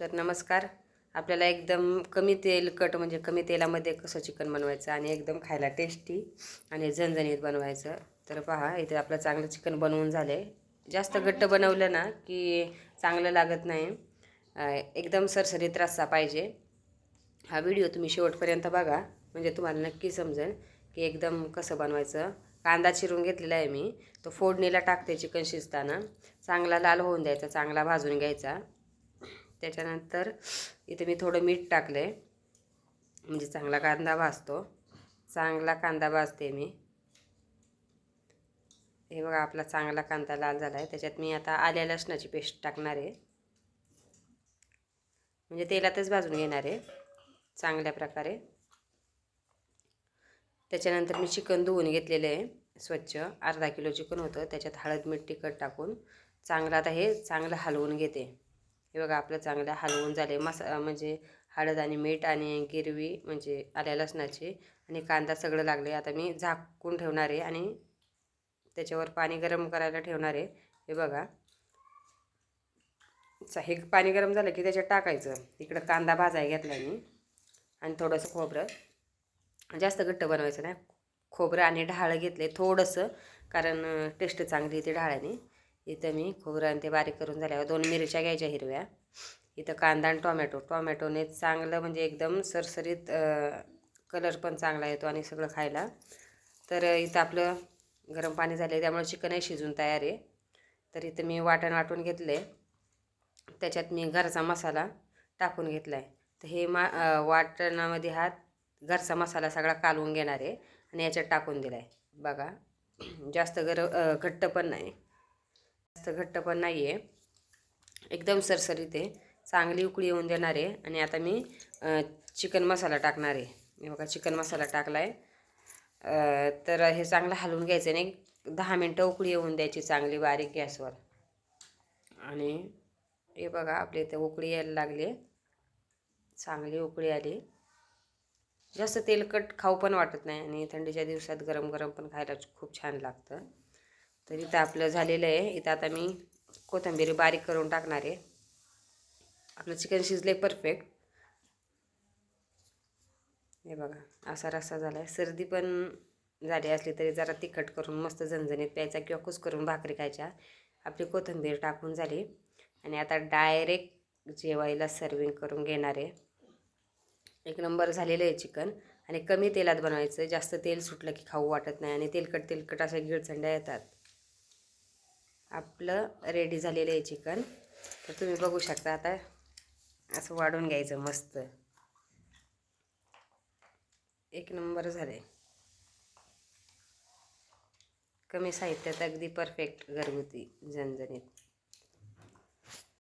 तर नमस्कार. आपल्याला एकदम कमी तेलकट म्हणजे कमी तेलामध्ये कसं चिकन बनवायचं आणि एकदम खायला टेस्टी आणि झणझणीत बनवायचं. तर पहा इथे आपलं चांगलं चिकन बनवून झालं. आहे जास्त घट्ट बनवलं ना की चांगलं लागत नाही. एकदम सरसरीत रस्सा पाहिजे. हा व्हिडिओ तुम्ही शेवटपर्यंत बघा. म्हणजे तुम्हाला नक्की समजेल की एकदम कसं बनवायचं. कांदा चिरून घेतलेला आहे मी. तो फोडणीला टाकते चिकन शिजताना. चांगला लाल होऊन द्यायचा चांगला भाजून घ्यायचा. त्याच्यानंतर इथे मी थोडं मीठ टाकलं आहे म्हणजे चांगला कांदा भाजतो. चांगला कांदा भाजते मी. हे बघा आपला चांगला कांदा लाल झाला आहे त्याच्यात मी आता आल्या लसणाची पेस्ट टाकणार आहे. म्हणजे तेलातच भाजून घेणार आहे. चांगल्या प्रकारे. त्याच्यानंतर मी चिकन धुवून घेतलेलं आहे. स्वच्छ. अर्धा किलो चिकन होतं. त्याच्यात हळद मीठ तिखट टाकून. चांगलं आता हे चांगलं हलवून घेते. हे बघा आपलं चांगलं हलवून झाले मसा म्हणजे हळद आणि मीठ आणि गिरवी म्हणजे आल्या लसणाची आणि कांदा सगळं लागले आता मी झाकून ठेवणार आहे आणि त्याच्यावर पाणी गरम करायला ठेवणार आहे. हे बघा. हे पाणी गरम झालं की त्याच्यात टाकायचं. इकडं कांदा भाजाय घेतला मी आणि थोडंसं खोबरं. जास्त घट्ट बनवायचं नाही. खोबरं आणि ढाळ घेतले थोडंसं कारण टेस्ट चांगली येते ढाळ्याने. इथं मी खोबरं ते बारीक करून झाल्यावर दोन मिरच्या घ्यायच्या हिरव्या. इथं कांदा आणि टोमॅटो. टोमॅटोने चांगलं म्हणजे एकदम सरसरीत कलर पण चांगला येतो आणि सगळं खायला. तर इथं आपलं गरम पाणी झालं आहे त्यामुळे चिकनही शिजून तयार आहे. तर इथं मी वाटण वाटून घेतलं आहे त्याच्यात मी घरचा मसाला टाकून घेतला आहे तर हे मा वाटणामध्ये हा घरचा मसाला सगळा कालवून घेणार आहे आणि याच्यात टाकून दिला आहे बघा जास्त गर घट्ट पण नाही. जास्त घट्ट पण नाही आहे एकदम सरसरीत आहे. चांगली उकळी येऊन देणार आहे. आणि आता मी चिकन मसाला टाकणार आहे. मी बघा चिकन मसाला टाकला आहे तर हे चांगलं हलवून घ्यायचं आणि एक दहा मिनटं उकळी येऊन द्यायची चांगली बारीक गॅसवर. आणि हे बघा आपल्या इथे उकळी यायला लागली चांगली उकळी आली. जास्त तेलकट खाऊ पण वाटत नाही आणि थंडीच्या दिवसात गरम गरम पण खायला खूप छान लागतं. तर इथं आपलं झालेलं आहे. इथं आता मी कोथिंबीर बारीक करून टाकणार आहे. आपलं चिकन शिजले परफेक्ट हे बघा असा रस्सा झाला आहे सर्दी पण झाली असली तरी जरा तिखट करून मस्त झणझणीत प्यायचा किंवा कुस करून भाकरी खायच्या. आपली कोथिंबीर टाकून झाली. आणि आता डायरेक्ट जेवायला सर्विंग करून घेणार आहे. एक नंबर झालेलं आहे चिकन. आणि कमी तेलात बनवायचं. जास्त तेल सुटलं की खाऊ वाटत नाही. आणि तेलकट तेलकट अशा गिळचंड्या येतात. आपलं रेडी झालेलं आहे चिकन तर तुम्ही बघू शकता आता असं वाढून घ्यायचं मस्त. एक नंबर झाले. कमी साहित्यात अगदी परफेक्ट घरगुती झणझणीत.